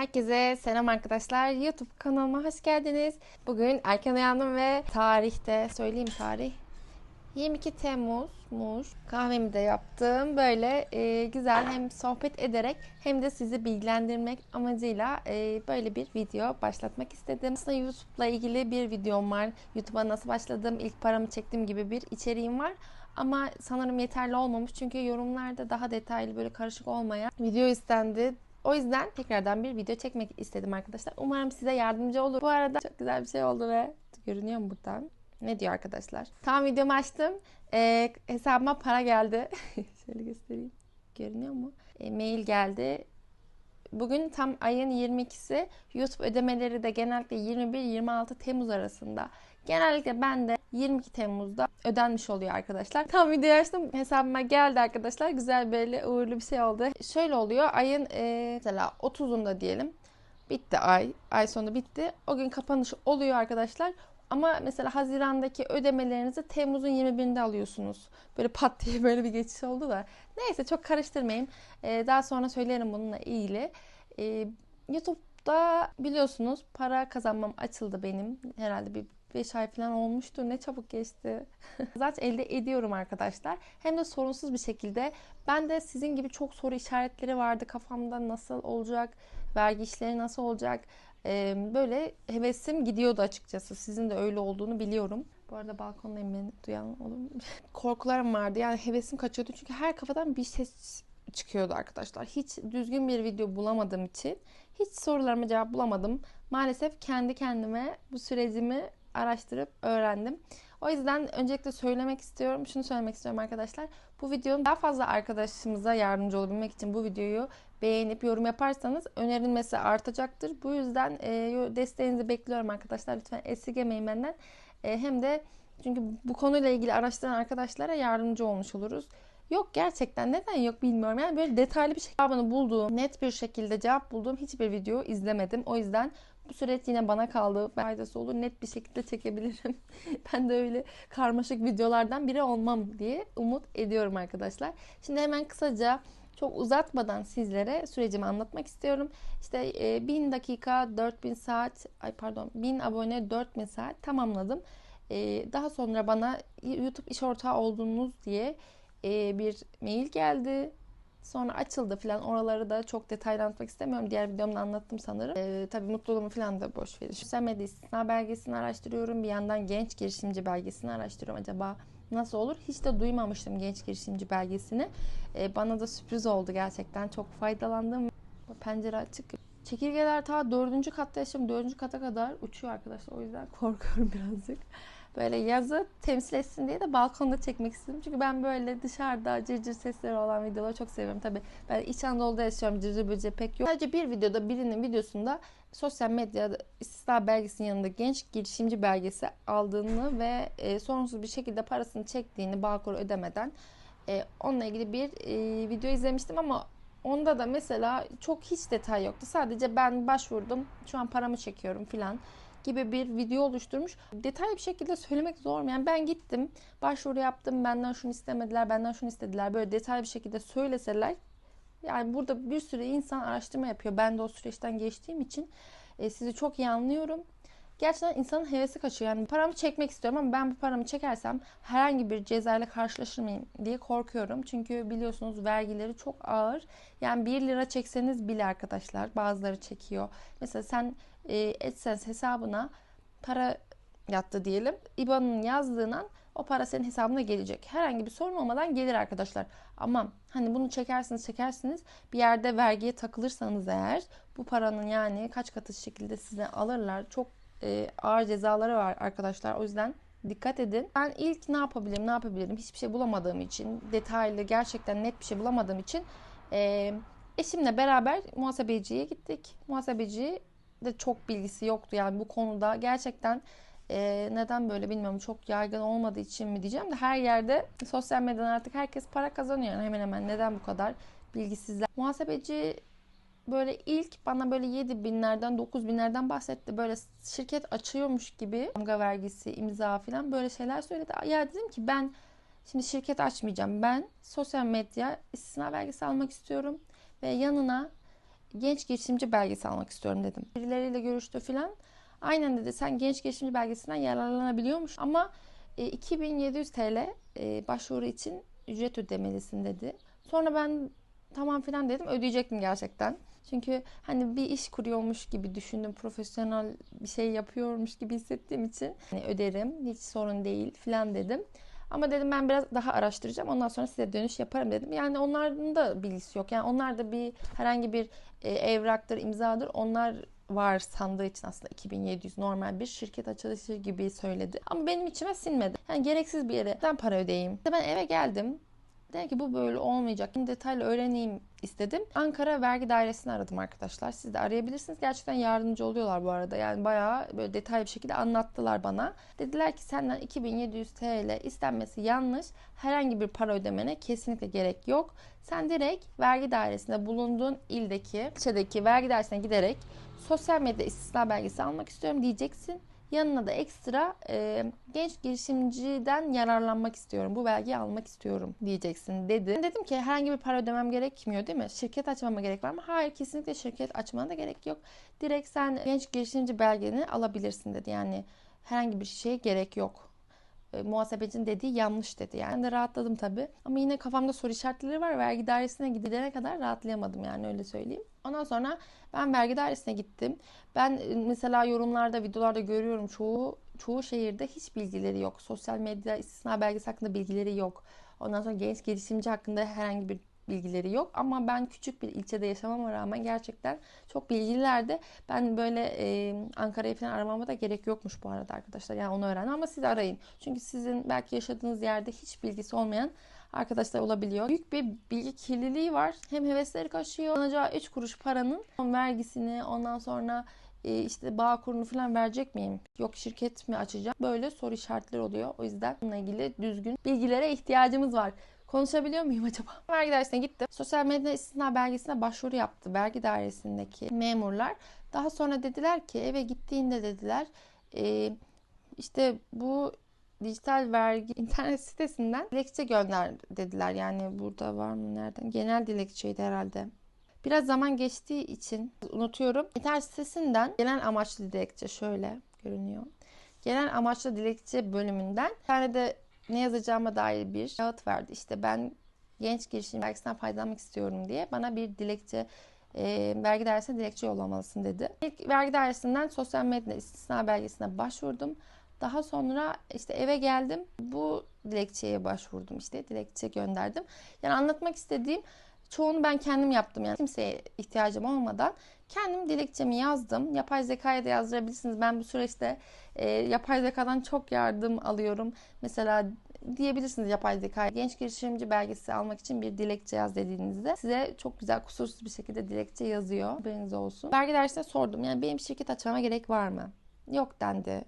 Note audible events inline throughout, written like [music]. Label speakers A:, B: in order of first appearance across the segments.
A: Herkese selam arkadaşlar. YouTube kanalıma hoş geldiniz. Bugün erken uyandım ve tarihte söyleyeyim tarih. 22 Temmuz'muş. Kahvemi de yaptım. Böyle e, güzel hem sohbet ederek hem de sizi bilgilendirmek amacıyla e, böyle bir video başlatmak istedim. Aslında YouTube'la ilgili bir videom var. YouTube'a nasıl başladım, ilk paramı çektim gibi bir içeriğim var. Ama sanırım yeterli olmamış çünkü yorumlarda daha detaylı böyle karışık olmayan video istendi. O yüzden tekrardan bir video çekmek istedim arkadaşlar. Umarım size yardımcı olur. Bu arada çok güzel bir şey oldu ve görünüyor mu buradan? Ne diyor arkadaşlar? Tam videomu açtım. Ee, hesabıma para geldi. [laughs] Şöyle göstereyim. Görünüyor mu? E, mail geldi. Bugün tam ayın 22'si. YouTube ödemeleri de genellikle 21-26 Temmuz arasında. Genellikle ben de 22 Temmuz'da ödenmiş oluyor arkadaşlar. Tam video açtım hesabıma geldi arkadaşlar. Güzel böyle uğurlu bir şey oldu. Şöyle oluyor ayın e, mesela 30'unda diyelim. Bitti ay. Ay sonu bitti. O gün kapanış oluyor arkadaşlar. Ama mesela Haziran'daki ödemelerinizi Temmuz'un 21'inde alıyorsunuz. Böyle pat diye [laughs] böyle bir geçiş oldu da. Neyse çok karıştırmayayım. Ee, daha sonra söylerim bununla ilgili. Ee, YouTube'da biliyorsunuz para kazanmam açıldı benim. Herhalde bir 5 ay falan olmuştur. Ne çabuk geçti. [laughs] Zaten elde ediyorum arkadaşlar. Hem de sorunsuz bir şekilde. Ben de sizin gibi çok soru işaretleri vardı kafamda. Nasıl olacak? Vergi işleri nasıl olacak? Ee, böyle hevesim gidiyordu açıkçası. Sizin de öyle olduğunu biliyorum. Bu arada balkondayım beni duyan olur mu? [laughs] Korkularım vardı. Yani hevesim kaçıyordu. Çünkü her kafadan bir ses çıkıyordu arkadaşlar. Hiç düzgün bir video bulamadığım için hiç sorularıma cevap bulamadım. Maalesef kendi kendime bu sürecimi araştırıp öğrendim. O yüzden öncelikle söylemek istiyorum. Şunu söylemek istiyorum arkadaşlar. Bu videonun daha fazla arkadaşımıza yardımcı olabilmek için bu videoyu beğenip yorum yaparsanız önerilmesi artacaktır. Bu yüzden e, desteğinizi bekliyorum arkadaşlar. Lütfen esirgemeyin benden. E, hem de çünkü bu konuyla ilgili araştıran arkadaşlara yardımcı olmuş oluruz. Yok gerçekten neden yok bilmiyorum. Yani böyle detaylı bir şekilde bulduğum, net bir şekilde cevap bulduğum hiçbir video izlemedim. O yüzden bu süreç yine bana kaldı. Faydası olur. Net bir şekilde çekebilirim. [laughs] ben de öyle karmaşık videolardan biri olmam diye umut ediyorum arkadaşlar. Şimdi hemen kısaca çok uzatmadan sizlere sürecimi anlatmak istiyorum. İşte e, 1000 dakika 4000 saat ay pardon 1000 abone 4000 saat tamamladım. E, daha sonra bana YouTube iş ortağı oldunuz diye e, bir mail geldi. Sonra açıldı falan. Oraları da çok detaylı anlatmak istemiyorum. Diğer videomda anlattım sanırım. Ee, tabii mutluluğumu falan da boş verin. Sosyal medya istisna belgesini araştırıyorum. Bir yandan genç girişimci belgesini araştırıyorum. Acaba nasıl olur? Hiç de duymamıştım genç girişimci belgesini. Ee, bana da sürpriz oldu gerçekten. Çok faydalandım. Pencere açık. Çekirgeler ta dördüncü katta yaşıyorum. Dördüncü kata kadar uçuyor arkadaşlar. O yüzden [laughs] korkuyorum birazcık böyle yazı temsil etsin diye de balkonda çekmek istedim. Çünkü ben böyle dışarıda cırcır sesleri olan videoları çok seviyorum. Tabii ben İç Anadolu'da yaşıyorum. Cırcır böceği pek yok. Sadece bir videoda birinin videosunda sosyal medyada istisna belgesinin yanında genç girişimci belgesi aldığını ve e, sorunsuz bir şekilde parasını çektiğini Bağkur ödemeden e, onunla ilgili bir e, video izlemiştim ama onda da mesela çok hiç detay yoktu. Sadece ben başvurdum. Şu an paramı çekiyorum filan gibi bir video oluşturmuş. Detaylı bir şekilde söylemek zor mu? Yani ben gittim, başvuru yaptım, benden şunu istemediler, benden şunu istediler. Böyle detaylı bir şekilde söyleseler yani burada bir sürü insan araştırma yapıyor. Ben de o süreçten geçtiğim için e, sizi çok iyi anlıyorum. Gerçekten insanın hevesi kaçıyor. Yani paramı çekmek istiyorum ama ben bu paramı çekersem herhangi bir cezayla karşılaşır mıyım diye korkuyorum. Çünkü biliyorsunuz vergileri çok ağır. Yani 1 lira çekseniz bile arkadaşlar bazıları çekiyor. Mesela sen e, AdSense hesabına para yattı diyelim. IBAN'ın yazdığından o para senin hesabına gelecek. Herhangi bir sorun olmadan gelir arkadaşlar. Ama hani bunu çekersiniz çekersiniz bir yerde vergiye takılırsanız eğer bu paranın yani kaç katı şekilde size alırlar. Çok e, ağır cezaları var arkadaşlar. O yüzden dikkat edin. Ben ilk ne yapabilirim ne yapabilirim hiçbir şey bulamadığım için detaylı gerçekten net bir şey bulamadığım için e, eşimle beraber muhasebeciye gittik. Muhasebeci de çok bilgisi yoktu yani bu konuda gerçekten e, neden böyle bilmiyorum çok yaygın olmadığı için mi diyeceğim de her yerde sosyal medyadan artık herkes para kazanıyor yani hemen hemen neden bu kadar bilgisizler. Muhasebeci böyle ilk bana böyle 7 binlerden 9 binlerden bahsetti. Böyle şirket açıyormuş gibi damga vergisi, imza falan böyle şeyler söyledi. Ya dedim ki ben şimdi şirket açmayacağım. Ben sosyal medya istisna vergisi almak istiyorum ve yanına genç girişimci belgesi almak istiyorum dedim. Birileriyle görüştü filan. Aynen dedi sen genç girişimci belgesinden yararlanabiliyormuş ama e, 2700 TL e, başvuru için ücret ödemelisin dedi. Sonra ben tamam filan dedim ödeyecektim gerçekten. Çünkü hani bir iş kuruyormuş gibi düşündüm. Profesyonel bir şey yapıyormuş gibi hissettiğim için hani öderim. Hiç sorun değil filan dedim. Ama dedim ben biraz daha araştıracağım. Ondan sonra size dönüş yaparım dedim. Yani onların da bilgisi yok. Yani onlar da bir herhangi bir e, evraktır, imzadır. Onlar var sandığı için aslında 2700 normal bir şirket açılışı gibi söyledi. Ama benim içime sinmedi. Yani gereksiz bir yere ben para ödeyeyim. İşte ben eve geldim. Dedim ki bu böyle olmayacak. Detaylı öğreneyim istedim. Ankara Vergi Dairesi'ni aradım arkadaşlar. Siz de arayabilirsiniz. Gerçekten yardımcı oluyorlar bu arada. Yani bayağı böyle detaylı bir şekilde anlattılar bana. Dediler ki senden 2700 TL istenmesi yanlış. Herhangi bir para ödemene kesinlikle gerek yok. Sen direkt vergi dairesinde bulunduğun ildeki, ilçedeki vergi dairesine giderek sosyal medya istisna belgesi almak istiyorum diyeceksin. Yanına da ekstra e, genç girişimciden yararlanmak istiyorum. Bu belgeyi almak istiyorum diyeceksin dedi. Ben dedim ki herhangi bir para ödemem gerekmiyor değil mi? Şirket açmama gerek var mı? Hayır kesinlikle şirket açmana da gerek yok. Direkt sen genç girişimci belgeni alabilirsin dedi. Yani herhangi bir şeye gerek yok e, muhasebecinin dediği yanlış dedi. Yani ben de rahatladım tabii. Ama yine kafamda soru işaretleri var. Vergi dairesine gidene kadar rahatlayamadım yani öyle söyleyeyim. Ondan sonra ben vergi dairesine gittim. Ben e, mesela yorumlarda, videolarda görüyorum çoğu çoğu şehirde hiç bilgileri yok. Sosyal medya istisna belgesi hakkında bilgileri yok. Ondan sonra genç gelişimci hakkında herhangi bir bilgileri yok. Ama ben küçük bir ilçede yaşamama rağmen gerçekten çok bilgililerdi. Ben böyle e, Ankara'yı falan aramama da gerek yokmuş bu arada arkadaşlar. Yani onu öğrendim ama siz arayın. Çünkü sizin belki yaşadığınız yerde hiç bilgisi olmayan arkadaşlar olabiliyor. Büyük bir bilgi kirliliği var. Hem hevesleri kaçıyor. Alacağı 3 kuruş paranın vergisini ondan sonra işte bağ kurunu falan verecek miyim? Yok şirket mi açacağım? Böyle soru işaretleri oluyor. O yüzden bununla ilgili düzgün bilgilere ihtiyacımız var. Konuşabiliyor muyum acaba? [laughs] Vergi dairesine gittim. Sosyal medya istisna belgesine başvuru yaptı vergi dairesindeki memurlar. Daha sonra dediler ki eve gittiğinde dediler e, işte bu dijital vergi [laughs] internet sitesinden dilekçe gönder dediler. Yani burada var mı nereden? Genel dilekçeydi herhalde. Biraz zaman geçtiği için unutuyorum. İnternet sitesinden genel amaçlı dilekçe şöyle görünüyor. Genel amaçlı dilekçe bölümünden bir tane de ne yazacağıma dair bir kağıt verdi. İşte ben genç girişim vergisinden faydalanmak istiyorum diye bana bir dilekçe e, vergi dairesine dilekçe yollamalısın dedi. İlk vergi dairesinden sosyal medya istisna belgesine başvurdum. Daha sonra işte eve geldim. Bu dilekçeye başvurdum işte. Dilekçe gönderdim. Yani anlatmak istediğim çoğunu ben kendim yaptım. Yani kimseye ihtiyacım olmadan kendim dilekçemi yazdım. Yapay zekaya da yazdırabilirsiniz. Ben bu süreçte e, yapay zekadan çok yardım alıyorum. Mesela diyebilirsiniz yapay zekaya genç girişimci belgesi almak için bir dilekçe yaz dediğinizde size çok güzel kusursuz bir şekilde dilekçe yazıyor. Haberiniz olsun. Vergi dersine sordum. Yani benim şirket açmama gerek var mı? Yok dendi.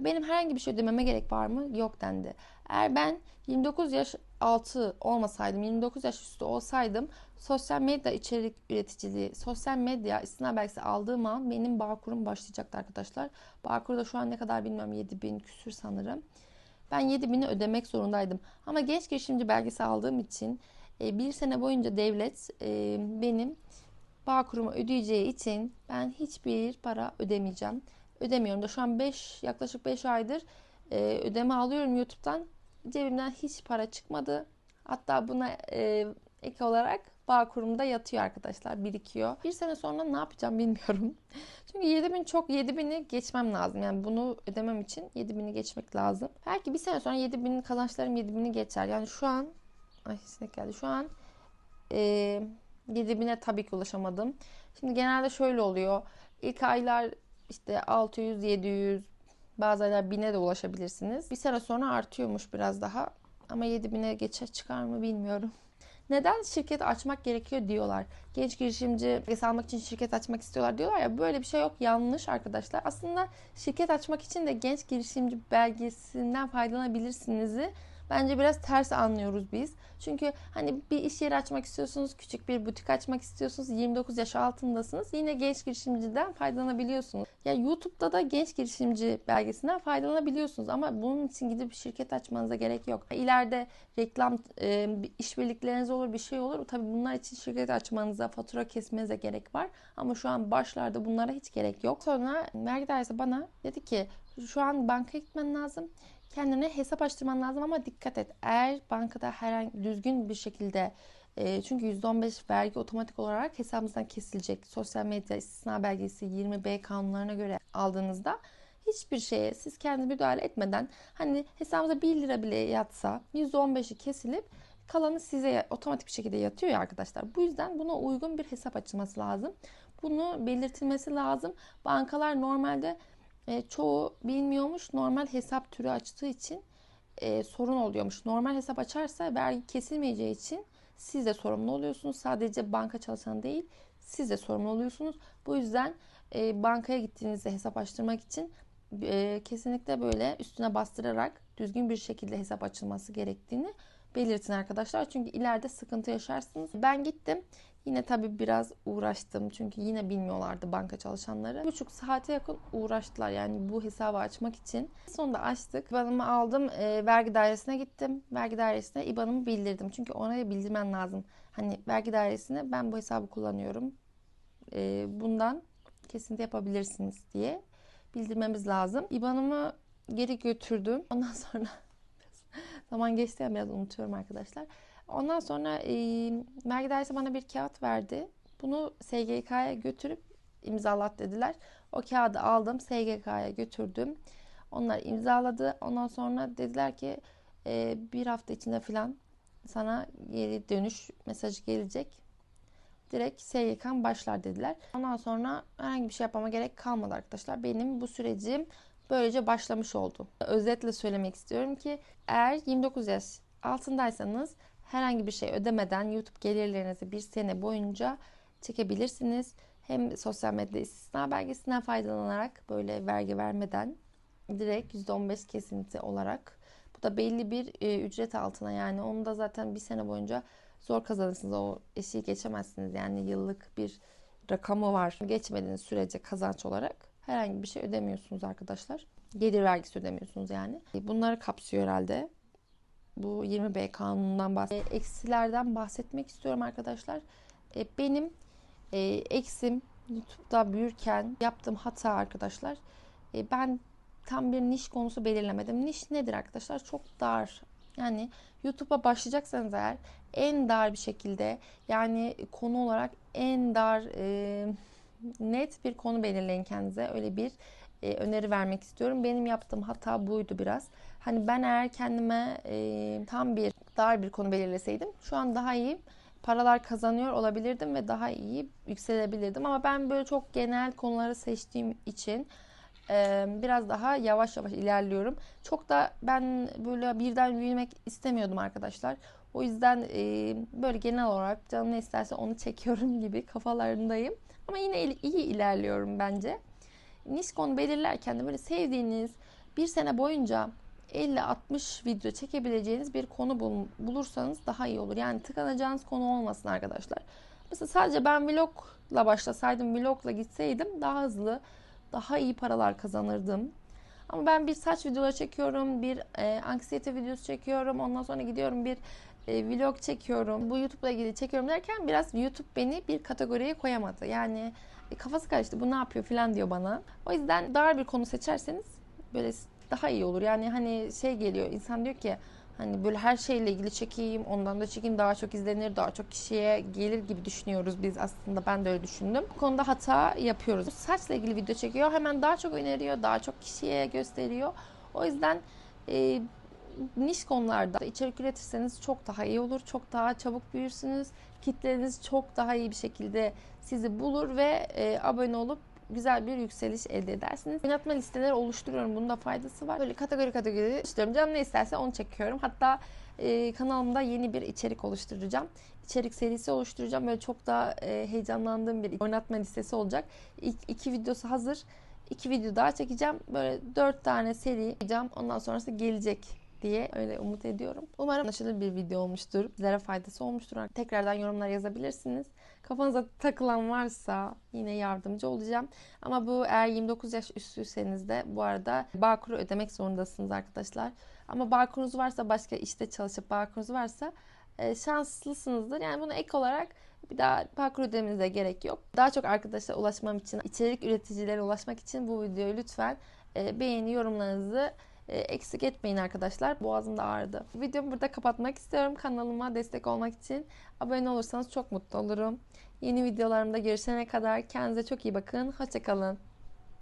A: Benim herhangi bir şey ödememe gerek var mı? Yok dendi. Eğer ben 29 yaş altı olmasaydım, 29 yaş üstü olsaydım sosyal medya içerik üreticiliği, sosyal medya istina belgesi aldığım an benim Bağkur'um başlayacaktı arkadaşlar. Bağkur'da şu an ne kadar bilmiyorum 7000 küsür sanırım. Ben 7000'i ödemek zorundaydım. Ama genç girişimci belgesi aldığım için e, bir sene boyunca devlet e, benim Bağkur'umu ödeyeceği için ben hiçbir para ödemeyeceğim ödemiyorum da şu an 5 yaklaşık 5 aydır e, ödeme alıyorum YouTube'dan. Cebimden hiç para çıkmadı. Hatta buna e, ek olarak bağ kurumda yatıyor arkadaşlar birikiyor. Bir sene sonra ne yapacağım bilmiyorum. [laughs] Çünkü 7000 çok 7000'i geçmem lazım. Yani bunu ödemem için 7000'i geçmek lazım. Belki bir sene sonra 7000'in kazançlarım 7000'i geçer. Yani şu an ay sinek geldi. Şu an e, 7000'e tabii ki ulaşamadım. Şimdi genelde şöyle oluyor. İlk aylar işte 600, 700, bazı aylar 1000'e de ulaşabilirsiniz. Bir sene sonra artıyormuş biraz daha. Ama 7000'e geçe çıkar mı bilmiyorum. Neden şirket açmak gerekiyor diyorlar. Genç girişimci belgesi almak için şirket açmak istiyorlar diyorlar ya böyle bir şey yok yanlış arkadaşlar. Aslında şirket açmak için de genç girişimci belgesinden faydalanabilirsiniz. Bence biraz ters anlıyoruz biz. Çünkü hani bir iş yeri açmak istiyorsunuz, küçük bir butik açmak istiyorsunuz, 29 yaş altındasınız. Yine genç girişimciden faydalanabiliyorsunuz. Ya YouTube'da da genç girişimci belgesinden faydalanabiliyorsunuz ama bunun için gidip bir şirket açmanıza gerek yok. İleride reklam e, işbirlikleriniz olur, bir şey olur. Tabii bunlar için şirket açmanıza, fatura kesmenize gerek var. Ama şu an başlarda bunlara hiç gerek yok. Sonra vergi dairesi bana dedi ki şu an bankaya gitmen lazım kendine hesap açtırman lazım ama dikkat et. Eğer bankada herhangi düzgün bir şekilde e, çünkü %15 vergi otomatik olarak hesabınızdan kesilecek. Sosyal medya istisna belgesi 20B kanunlarına göre aldığınızda hiçbir şeye siz kendiniz müdahale etmeden hani hesabınıza 1 lira bile yatsa %15'i kesilip kalanı size otomatik bir şekilde yatıyor ya arkadaşlar. Bu yüzden buna uygun bir hesap açılması lazım. Bunu belirtilmesi lazım. Bankalar normalde e, çoğu bilmiyormuş. Normal hesap türü açtığı için e, sorun oluyormuş. Normal hesap açarsa vergi kesilmeyeceği için siz de sorumlu oluyorsunuz. Sadece banka çalışanı değil, siz de sorumlu oluyorsunuz. Bu yüzden e, bankaya gittiğinizde hesap açtırmak için e, kesinlikle böyle üstüne bastırarak düzgün bir şekilde hesap açılması gerektiğini belirtin arkadaşlar. Çünkü ileride sıkıntı yaşarsınız. Ben gittim. Yine tabii biraz uğraştım çünkü yine bilmiyorlardı banka çalışanları. Buçuk saate yakın uğraştılar yani bu hesabı açmak için. Sonunda açtık. IBAN'ımı aldım. E, vergi dairesine gittim. Vergi dairesine IBAN'ımı bildirdim. Çünkü oraya bildirmen lazım. Hani vergi dairesine ben bu hesabı kullanıyorum. E, bundan kesinti yapabilirsiniz diye bildirmemiz lazım. IBAN'ımı geri götürdüm. Ondan [laughs] sonra zaman geçti ya biraz unutuyorum arkadaşlar. Ondan sonra e, vergi dairesi bana bir kağıt verdi. Bunu SGK'ya götürüp imzalat dediler. O kağıdı aldım SGK'ya götürdüm. Onlar imzaladı. Ondan sonra dediler ki e, bir hafta içinde falan sana geri dönüş mesajı gelecek. Direkt SGK'm başlar dediler. Ondan sonra herhangi bir şey yapmama gerek kalmadı arkadaşlar. Benim bu sürecim böylece başlamış oldu. Özetle söylemek istiyorum ki eğer 29 yaş altındaysanız herhangi bir şey ödemeden YouTube gelirlerinizi bir sene boyunca çekebilirsiniz. Hem sosyal medya istisna belgesinden faydalanarak böyle vergi vermeden direkt %15 kesinti olarak bu da belli bir e, ücret altına yani onu da zaten bir sene boyunca zor kazanırsınız. O eşiği geçemezsiniz. Yani yıllık bir rakamı var. Geçmediğiniz sürece kazanç olarak herhangi bir şey ödemiyorsunuz arkadaşlar. Gelir vergisi ödemiyorsunuz yani. Bunları kapsıyor herhalde bu 20B kanunundan bahsediyorum. Eksilerden bahsetmek istiyorum arkadaşlar. E, benim e, eksim YouTube'da büyürken yaptığım hata arkadaşlar. E, ben tam bir niş konusu belirlemedim. Niş nedir arkadaşlar? Çok dar. Yani YouTube'a başlayacaksanız eğer en dar bir şekilde yani konu olarak en dar e, net bir konu belirleyin kendinize. Öyle bir e, öneri vermek istiyorum. Benim yaptığım hata buydu biraz. Hani ben eğer kendime e, tam bir dar bir konu belirleseydim şu an daha iyi paralar kazanıyor olabilirdim ve daha iyi yükselebilirdim. Ama ben böyle çok genel konuları seçtiğim için e, biraz daha yavaş yavaş ilerliyorum. Çok da ben böyle birden büyümek istemiyordum arkadaşlar. O yüzden e, böyle genel olarak canım ne isterse onu çekiyorum [laughs] gibi kafalarındayım. Ama yine iyi ilerliyorum bence. Niş konu belirlerken de böyle sevdiğiniz bir sene boyunca 50-60 video çekebileceğiniz bir konu bul- bulursanız daha iyi olur. Yani tıkanacağınız konu olmasın arkadaşlar. Mesela sadece ben vlogla başlasaydım, vlogla gitseydim daha hızlı, daha iyi paralar kazanırdım. Ama ben bir saç videoları çekiyorum, bir e, anksiyete videosu çekiyorum. Ondan sonra gidiyorum bir e, vlog çekiyorum. Bu YouTube'la ilgili çekiyorum derken biraz YouTube beni bir kategoriye koyamadı. Yani e, kafası karıştı bu ne yapıyor falan diyor bana. O yüzden dar bir konu seçerseniz böyle daha iyi olur. Yani hani şey geliyor insan diyor ki hani böyle her şeyle ilgili çekeyim ondan da çekeyim daha çok izlenir daha çok kişiye gelir gibi düşünüyoruz biz aslında ben de öyle düşündüm. Bu konuda hata yapıyoruz. Saçla ilgili video çekiyor hemen daha çok öneriyor daha çok kişiye gösteriyor. O yüzden e, niş konularda içerik üretirseniz çok daha iyi olur. Çok daha çabuk büyürsünüz. Kitleniz çok daha iyi bir şekilde sizi bulur ve e, abone olup güzel bir yükseliş elde edersiniz. Oynatma listeleri oluşturuyorum. Bunun da faydası var. Böyle kategori kategori oluşturuyorum. Canım ne isterse onu çekiyorum. Hatta e, kanalımda yeni bir içerik oluşturacağım. İçerik serisi oluşturacağım. Böyle çok daha e, heyecanlandığım bir oynatma listesi olacak. İlk iki videosu hazır. İki video daha çekeceğim. Böyle dört tane seri yapacağım. Ondan sonrası gelecek diye öyle umut ediyorum. Umarım anlaşılır bir video olmuştur. Sizlere faydası olmuştur. Tekrardan yorumlar yazabilirsiniz. Kafanıza takılan varsa yine yardımcı olacağım. Ama bu eğer 29 yaş üstüyseniz de bu arada Bağkur'u ödemek zorundasınız arkadaşlar. Ama Bağkur'unuz varsa başka işte çalışıp Bağkur'unuz varsa e, şanslısınızdır. Yani bunu ek olarak bir daha Bağkur ödemenize gerek yok. Daha çok arkadaşlara ulaşmam için, içerik üreticilere ulaşmak için bu videoyu lütfen e, beğeni yorumlarınızı eksik etmeyin arkadaşlar. Boğazım da ağrıdı. Videomu burada kapatmak istiyorum. Kanalıma destek olmak için abone olursanız çok mutlu olurum. Yeni videolarımda görüşene kadar kendinize çok iyi bakın. Hoşçakalın.